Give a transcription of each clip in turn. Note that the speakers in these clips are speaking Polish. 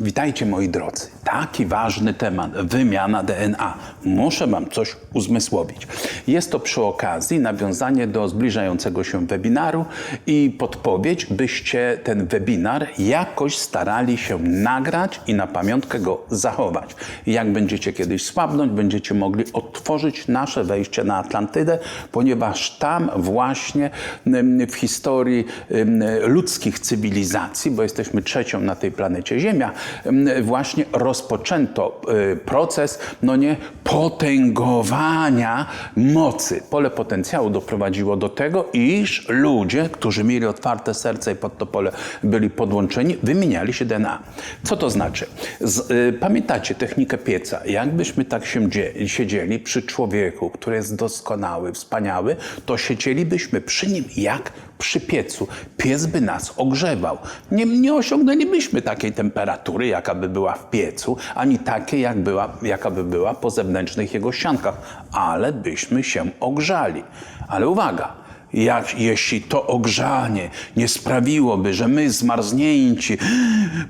Witajcie moi drodzy. Taki ważny temat, wymiana DNA. Muszę Wam coś uzmysłowić. Jest to przy okazji nawiązanie do zbliżającego się webinaru i podpowiedź, byście ten webinar jakoś starali się nagrać i na pamiątkę go zachować. Jak będziecie kiedyś słabnąć, będziecie mogli odtworzyć nasze wejście na Atlantydę, ponieważ tam właśnie w historii ludzkich cywilizacji, bo jesteśmy trzecią na tej planecie Ziemia, em, właśnie rozpoczęto e, proces, no nie, potęgowania mocy. Pole potencjału doprowadziło do tego, iż ludzie, którzy mieli otwarte serce i pod to pole byli podłączeni, wymieniali się DNA. Co to znaczy? Z, y, pamiętacie technikę pieca? Jakbyśmy tak się dzie- siedzieli przy człowieku, który jest doskonały, wspaniały, to siedzielibyśmy przy nim jak przy piecu. Piec by nas ogrzewał. Nie, nie osiągnęlibyśmy takiej temperatury, jaka by była w piecu, ani takiej, jak była, jaka by była po zewnętrznych jego ściankach, ale byśmy się ogrzali. Ale uwaga! Jak, jeśli to ogrzanie nie sprawiłoby, że my zmarznięci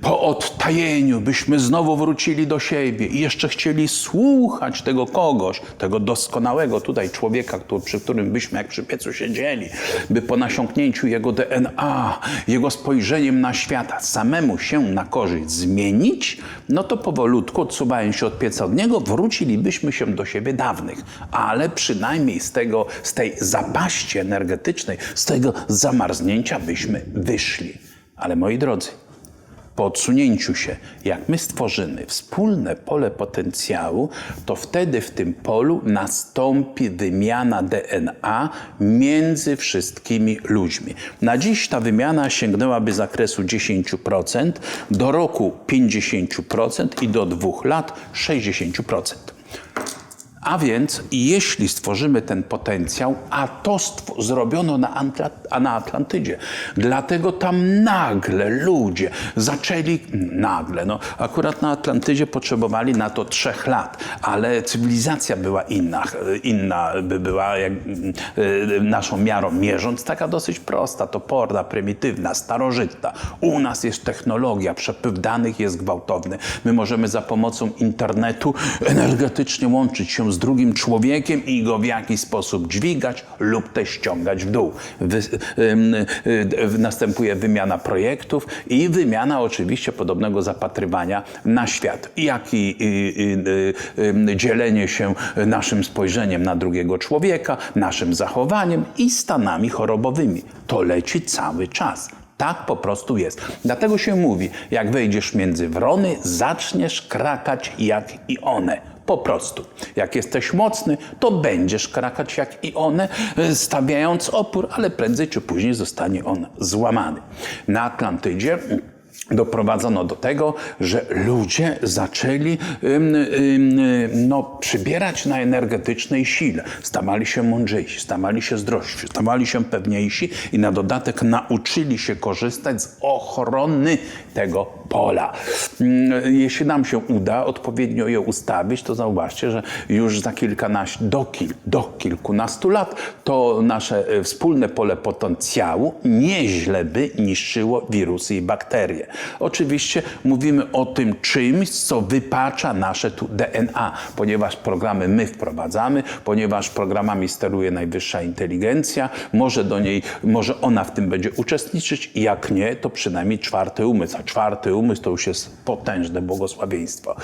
po odtajeniu byśmy znowu wrócili do siebie i jeszcze chcieli słuchać tego kogoś, tego doskonałego tutaj człowieka, który, przy którym byśmy jak przy piecu siedzieli, by po nasiąknięciu jego DNA, jego spojrzeniem na świata samemu się na korzyść zmienić, no to powolutku odsuwając się od pieca od niego, wrócilibyśmy się do siebie dawnych, ale przynajmniej z, tego, z tej zapaści energetycznej, z tego zamarznięcia byśmy wyszli. Ale moi drodzy, po odsunięciu się, jak my stworzymy wspólne pole potencjału, to wtedy w tym polu nastąpi wymiana DNA między wszystkimi ludźmi. Na dziś ta wymiana sięgnęłaby zakresu 10%, do roku 50% i do dwóch lat 60%. A więc jeśli stworzymy ten potencjał, a to zrobiono na, Antla- na Atlantydzie, dlatego tam nagle ludzie zaczęli, nagle, no akurat na Atlantydzie potrzebowali na to trzech lat, ale cywilizacja była inna, inna by była jak, y, naszą miarą mierząc, taka dosyć prosta, toporna, prymitywna, starożytna. U nas jest technologia, przepływ danych jest gwałtowny. My możemy za pomocą internetu energetycznie łączyć się z drugim człowiekiem i go w jakiś sposób dźwigać lub też ściągać w dół. Wy, ym, y, y, następuje wymiana projektów i wymiana oczywiście podobnego zapatrywania na świat. Jak i y, y, y, dzielenie się naszym spojrzeniem na drugiego człowieka, naszym zachowaniem i stanami chorobowymi. To leci cały czas. Tak po prostu jest. Dlatego się mówi, jak wejdziesz między wrony, zaczniesz krakać jak i one. Po prostu. Jak jesteś mocny, to będziesz krakać jak i one, e, stawiając opór, ale prędzej czy później zostanie on złamany. Na Atlantydzie doprowadzono do tego, że ludzie zaczęli no, przybierać na energetycznej sile. Stawali się mądrzejsi, stawali się zdrowsi, stawali się pewniejsi i na dodatek nauczyli się korzystać z ochrony tego pola. Ym, Jeśli nam się uda odpowiednio je ustawić, to zauważcie, że już za kilkanaście, do, kil, do kilkunastu lat to nasze e, wspólne pole potencjału nieźle by niszczyło wirusy i bakterie. Oczywiście mówimy o tym czymś, co wypacza nasze tu DNA, ponieważ programy my wprowadzamy, ponieważ programami steruje najwyższa inteligencja, może do niej, może ona w tym będzie uczestniczyć, jak nie, to przynajmniej czwarty umysł, a czwarty umysł to już jest potężne błogosławieństwo.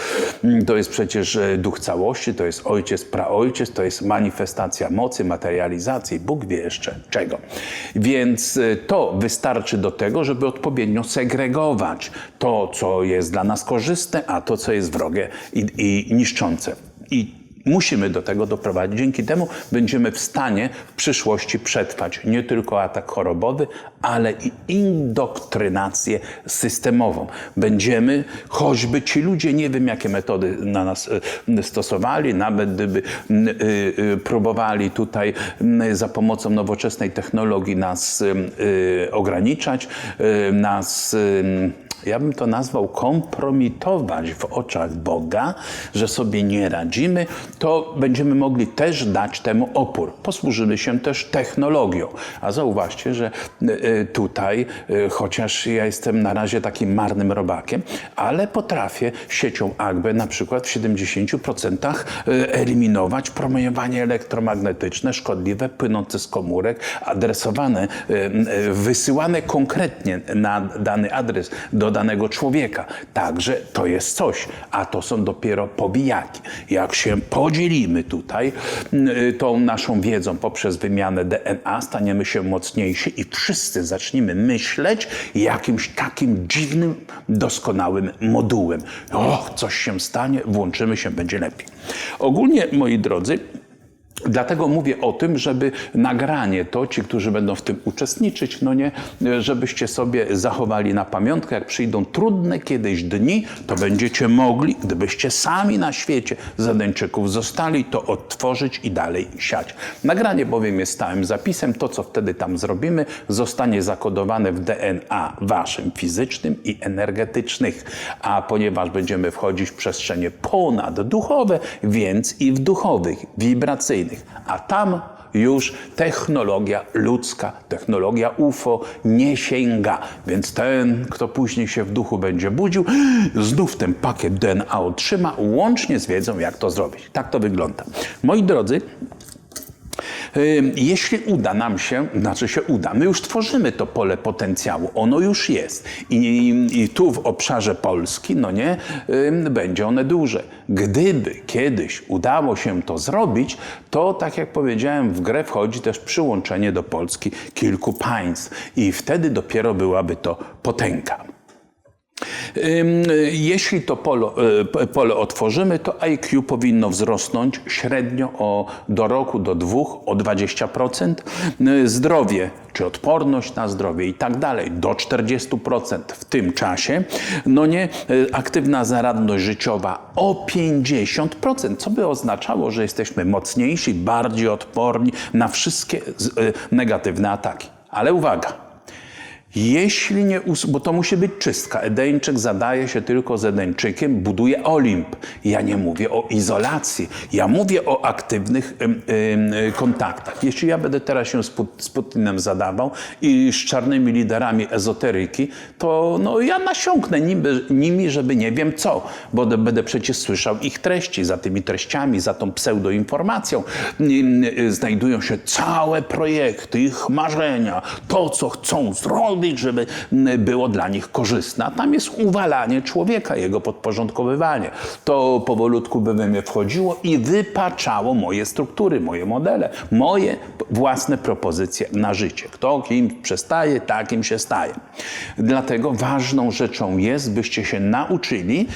Mm, To jest przecież e, duch całości, to jest ojciec, praojciec, to jest manifestacja mocy, materializacji, Bóg wie jeszcze czego. Więc e, to wystarczy do tego, żeby odpowiednio segregować to, co jest dla nas korzystne, a to, co jest wrogie i, i niszczące. I Musimy do tego doprowadzić. Dzięki temu będziemy w stanie w przyszłości przetrwać nie tylko atak chorobowy, ale i indoktrynację systemową. Będziemy, choćby ci ludzie, nie wiem jakie metody na nas e, stosowali, nawet gdyby y, y, próbowali tutaj za pomocą nowoczesnej technologii nas ograniczać, nas ja bym to nazwał kompromitować w oczach Boga, że sobie nie radzimy, to będziemy mogli też dać temu opór. Posłużymy się też technologią. A zauważcie, że y, tutaj, y, chociaż ja jestem na razie takim marnym robakiem, ale potrafię siecią AGB na przykład w 70% y, eliminować promieniowanie elektromagnetyczne, szkodliwe, płynące z komórek, adresowane, wysyłane konkretnie na dany adres do danego człowieka. Także to jest coś, a to są dopiero pobijaki. Jak się podzielimy tutaj y, tą naszą wiedzą poprzez wymianę DNA, staniemy się mocniejsi i wszyscy zaczniemy myśleć jakimś takim dziwnym, doskonałym modułem. Och, coś się stanie, włączymy się, będzie lepiej. Ogólnie, moi drodzy, Dlatego mówię o tym, żeby nagranie to, ci, którzy będą w tym uczestniczyć, no nie, żebyście sobie zachowali na pamiątkę, jak przyjdą trudne kiedyś dni, to będziecie mogli, gdybyście sami na świecie Zadańczyków zostali, to odtworzyć i dalej siać. Nagranie bowiem jest stałym zapisem, to co wtedy tam zrobimy, zostanie zakodowane w DNA waszym fizycznym i energetycznych, a ponieważ będziemy wchodzić w przestrzenie ponadduchowe, więc i w duchowych, wibracyjnych, a tam już technologia ludzka, technologia UFO nie sięga. Więc ten, kto później się w duchu będzie budził, znów ten pakiet DNA otrzyma, łącznie z wiedzą, jak to zrobić. Tak to wygląda. Moi drodzy, Jeśli uda nam się, znaczy się uda, my już tworzymy to pole potencjału, ono już jest. I, i, tu w obszarze Polski, no nie, będzie one duże. Gdyby kiedyś udało się to zrobić, to tak jak powiedziałem, w grę wchodzi też przyłączenie do Polski kilku państw i wtedy dopiero byłaby to potęga. Jeśli to polo, y, pole otworzymy, to IQ powinno wzrosnąć średnio o, do roku, do dwóch o 20%. Y, Zdrowie, czy odporność na zdrowie i tak dalej, do 40% w tym czasie. No nie, y, aktywna zaradność życiowa o 50%, co by oznaczało, że jesteśmy mocniejsi, bardziej odporni na wszystkie y, negatywne ataki. Ale uwaga, jeśli nie, us- bo to musi być czystka. Edeńczyk zadaje się tylko z Edeńczykiem, buduje Olimp. Ja nie mówię o izolacji, ja mówię o aktywnych ym, y, kontaktach. Jeśli ja będę teraz się z, Put- z Putinem zadawał i z czarnymi liderami ezoteryki, to no, ja nasiąknę nimi, nimi, żeby nie wiem co, bo będę przecież słyszał ich treści. Za tymi treściami, za tą pseudoinformacją ym, y, znajdują się całe projekty, ich marzenia, to co chcą zrobić, żeby mm, było dla nich korzystne. Tam jest uwalanie człowieka, jego podporządkowywanie. To powolutku by we mnie wchodziło i wypaczało moje struktury, moje modele, moje własne propozycje na życie. Kto kim przestaje, takim się staje. Dlatego ważną rzeczą jest, byście się nauczyli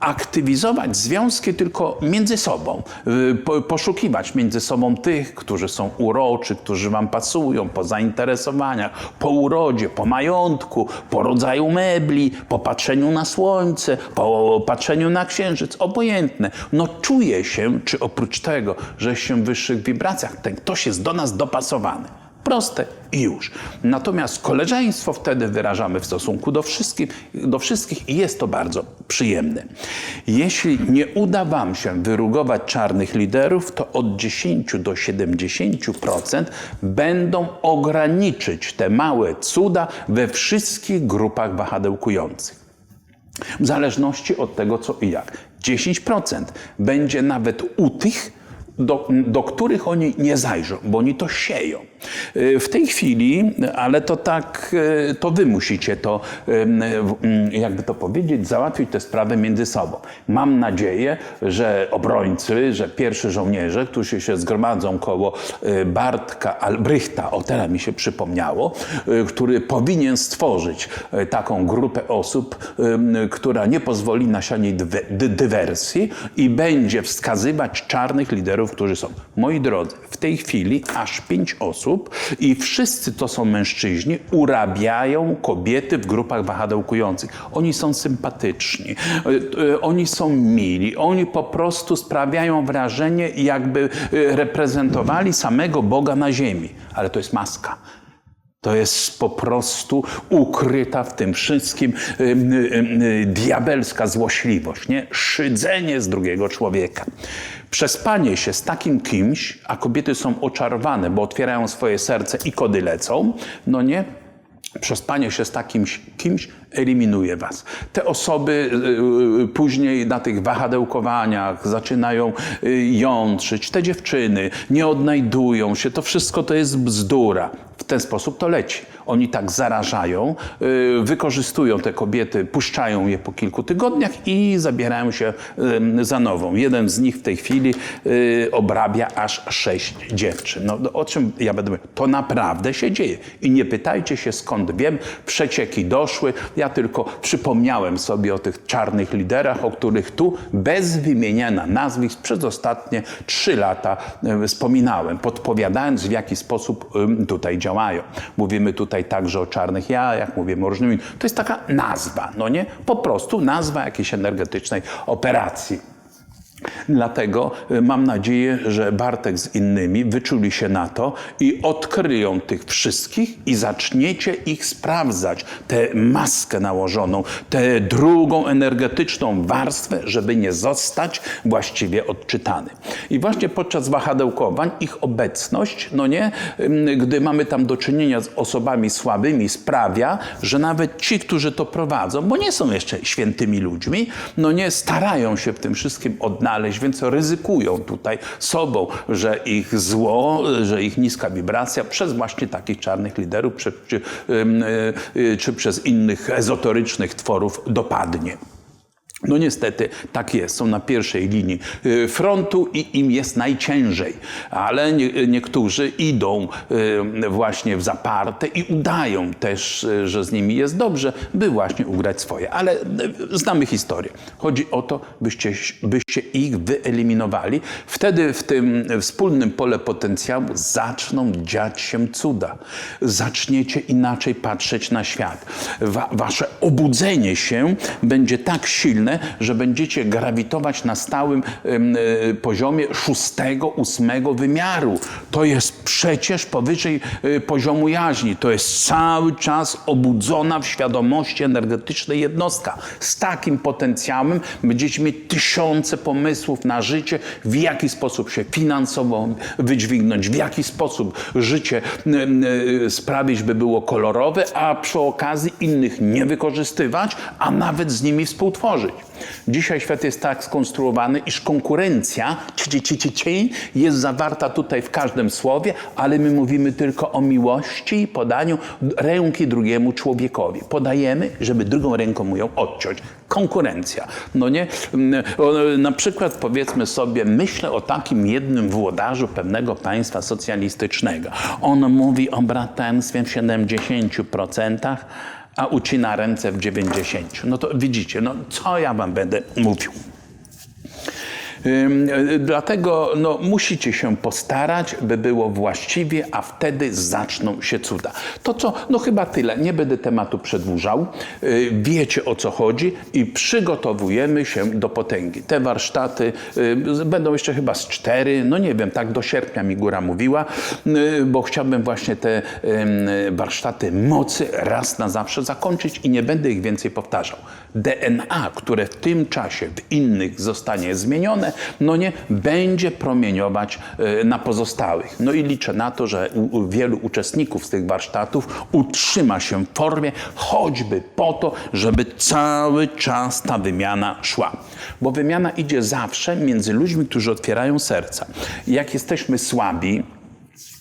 aktywizować związki tylko między sobą, y, po- poszukiwać między sobą tych, którzy są uroczy, którzy wam pasują po zainteresowaniach, po urodzie, po majątku, po rodzaju mebli, po patrzeniu na słońce, po patrzeniu na księżyc, obojętne. No czuje się, czy oprócz tego, że się w wyższych wibracjach, ten ktoś jest do nas dopasowany. Proste i już. Natomiast koleżeństwo wtedy wyrażamy w stosunku do wszystkich, do wszystkich i jest to bardzo przyjemne. Jeśli nie uda Wam się wyrugować czarnych liderów, to od 10 do 70% będą ograniczyć te małe cuda we wszystkich grupach wahadełkujących. W zależności od tego, co i jak. 10% będzie nawet u tych, do, do których oni nie zajrzą, bo oni to sieją. Y, W tej chwili, ale to tak, y, to wy musicie to, ym, w- ym, jakby to powiedzieć, załatwić tę sprawę między sobą. Mam nadzieję, że obrońcy, że pierwszy żołnierze, którzy się zgromadzą koło y, Bartka Albrychta, o teraz mi się przypomniało, y, który powinien stworzyć y, taką grupę osób, która nie pozwoli na sianie dywe- dy- dywersji i będzie wskazywać czarnych liderów, którzy są. Moi drodzy, w tej chwili aż pięć osób i wszyscy to są mężczyźni, urabiają kobiety w grupach wahadełkujących. Oni są sympatyczni, y, oni są mili, oni po prostu sprawiają wrażenie, jakby y, reprezentowali samego Boga na ziemi. Ale to jest maska. To jest po prostu ukryta w tym wszystkim y, y, y, diabelska złośliwość, nie? Szydzenie z drugiego człowieka. Przespanie się z takim kimś, a kobiety są oczarowane, bo otwierają swoje serce i kody lecą, no nie? Przespanie się z takim kimś eliminuje was. Te osoby y, y, później na tych wahadełkowaniach zaczynają y, jątrzyć. Te dziewczyny nie odnajdują się. To wszystko to jest bzdura. W ten sposób to leci. Oni tak zarażają, y, wykorzystują te kobiety, puszczają je po kilku tygodniach i zabierają się y, za nową. Jeden z nich w tej chwili y, obrabia aż sześć dziewczyn. No, no, o czym ja będę mówił? To naprawdę się dzieje. I nie pytajcie się skąd wiem, przecieki doszły. Ja tylko przypomniałem sobie o tych czarnych liderach, o których tu bez wymieniania nazwisk przez ostatnie trzy lata wspominałem, podpowiadając w jaki sposób tutaj działają. Mówimy tutaj także o czarnych jajach, mówimy o różnymi. To jest taka nazwa, no nie? Po prostu nazwa jakiejś energetycznej operacji. Dlatego y, mam nadzieję, że Bartek z innymi wyczuli się na to i odkryją tych wszystkich i zaczniecie ich sprawdzać, tę maskę nałożoną, tę drugą energetyczną warstwę, żeby nie zostać właściwie odczytany. I właśnie podczas wahadełkowań ich obecność, no nie, gdy mamy tam do czynienia z osobami słabymi, sprawia, że nawet ci, którzy to prowadzą, bo nie są jeszcze świętymi ludźmi, no nie starają się w tym wszystkim odnaleźć, więc ryzykują tutaj sobą, że ich zło, że ich niska wibracja przez właśnie takich czarnych liderów czy, czy, czy, czy przez innych ezoterycznych tworów dopadnie. No niestety tak jest, są na pierwszej linii y, frontu i im jest najciężej, ale nie, niektórzy idą y, właśnie w zaparte i udają też, y, że z nimi jest dobrze, by właśnie ugrać swoje. Ale znamy historię. Chodzi o to, byście, byście ich wyeliminowali. Wtedy w tym wspólnym pole potencjału zaczną dziać się cuda. Zaczniecie inaczej patrzeć na świat. Wa wasze obudzenie się będzie tak silne, że będziecie grawitować na stałym y, poziomie szóstego, ósmego wymiaru. To jest przecież powyżej y, poziomu jaźni. To jest cały czas obudzona w świadomości energetycznej jednostka. Z takim potencjałem będziecie mieć tysiące pomysłów na życie, w jaki sposób się finansowo wydźwignąć, w jaki sposób życie y, sprawić, by było kolorowe, a przy okazji innych nie wykorzystywać, a nawet z nimi współtworzyć. Dzisiaj świat jest tak skonstruowany, iż konkurencja ci, ci, ci, ci, jest zawarta tutaj w każdym słowie, ale my mówimy tylko o miłości i podaniu ręki drugiemu człowiekowi. Podajemy, żeby drugą ręką mu ją odciąć. Konkurencja. No nie? Na przykład powiedzmy sobie, myślę o takim jednym włodarzu pewnego państwa socjalistycznego. On mówi o braterstwie w 70%, a ucina ręce w 90. No to widzicie, no co ja wam będę mówił? Dlatego no, musicie się postarać, by było właściwie, a wtedy zaczną się cuda. To co, no chyba tyle. Nie będę tematu przedłużał. Y, wiecie o co chodzi i przygotowujemy się do potęgi. Te warsztaty y, będą jeszcze chyba z cztery, no nie wiem, tak do sierpnia mi góra mówiła, y, bo chciałbym właśnie te warsztaty mocy raz na zawsze zakończyć i nie będę ich więcej powtarzał. DNA, które w tym czasie w innych zostanie zmienione, no nie, będzie promieniować e, na pozostałych. No i liczę na to, że wielu uczestników z tych warsztatów utrzyma się w formie, choćby po to, żeby cały czas ta wymiana szła. Bo wymiana idzie zawsze między ludźmi, którzy otwierają serca. Jak jesteśmy słabi,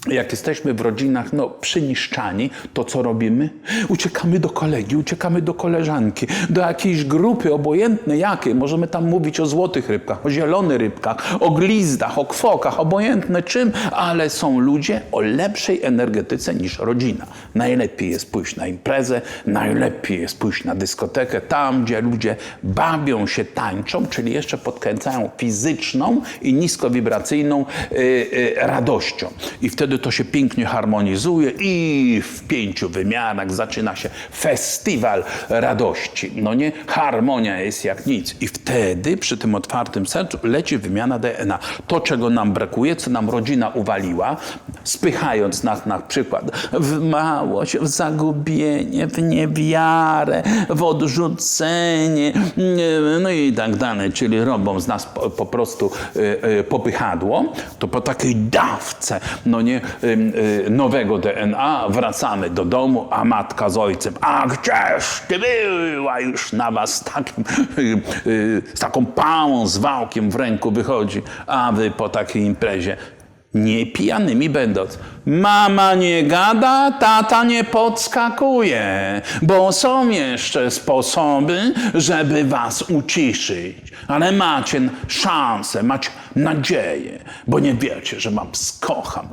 jak jesteśmy w rodzinach no, przyniszczani, to co robimy? Uciekamy do kolegi, uciekamy do koleżanki, do jakiejś grupy, obojętnej jakiej. Możemy tam mówić o złotych rybkach, o zielonych rybkach, o glizdach, o kwokach, obojętne czym, ale są ludzie o lepszej energetyce niż rodzina. Najlepiej jest pójść na imprezę, najlepiej jest pójść na dyskotekę, tam gdzie ludzie bawią się, tańczą, czyli jeszcze podkręcają fizyczną i niskowibracyjną yy, yy, radością. I wtedy wtedy to się pięknie harmonizuje i w pięciu wymiarach zaczyna się festiwal radości. No nie, harmonia jest jak nic. I wtedy przy tym otwartym sercu leci wymiana DNA. To, czego nam brakuje, co nam rodzina uwaliła, spychając nas na przykład w małość, w zagubienie, w niewiarę, w odrzucenie, no i tak dalej, czyli robią z nas po, po prostu y, y, popychadło, to po takiej dawce, no nie, nowego DNA wracamy do domu, a matka z ojcem, a gdzież ty była już na was takim, y, y, z taką pałą, z wałkiem w ręku wychodzi, a wy po takiej imprezie nie pijanymi będąc. Mama nie gada, tata nie podskakuje, bo są jeszcze sposoby, żeby was uciszyć. Ale macie szansę, macie nadzieję, bo nie wiecie, że wam skocham.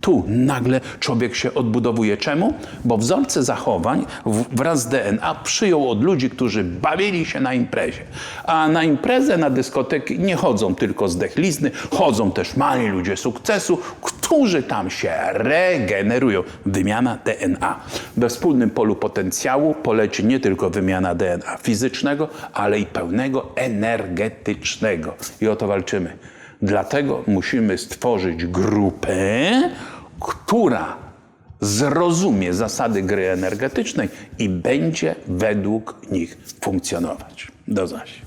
Tu nagle człowiek się odbudowuje. Czemu? Bo wzorce zachowań wraz z DNA przyjął od ludzi, którzy bawili się na imprezie. A na imprezę, na dyskoteki nie chodzą tylko zdechlizny, chodzą też mali ludzie sukcesu, którzy tam się regenerują. Wymiana DNA. We wspólnym polu potencjału poleci nie tylko wymiana DNA fizycznego, ale i pełnego energetycznego. I o to walczymy. Dlatego musimy stworzyć grupę, która zrozumie zasady gry energetycznej i będzie według nich funkcjonować. Do zaś.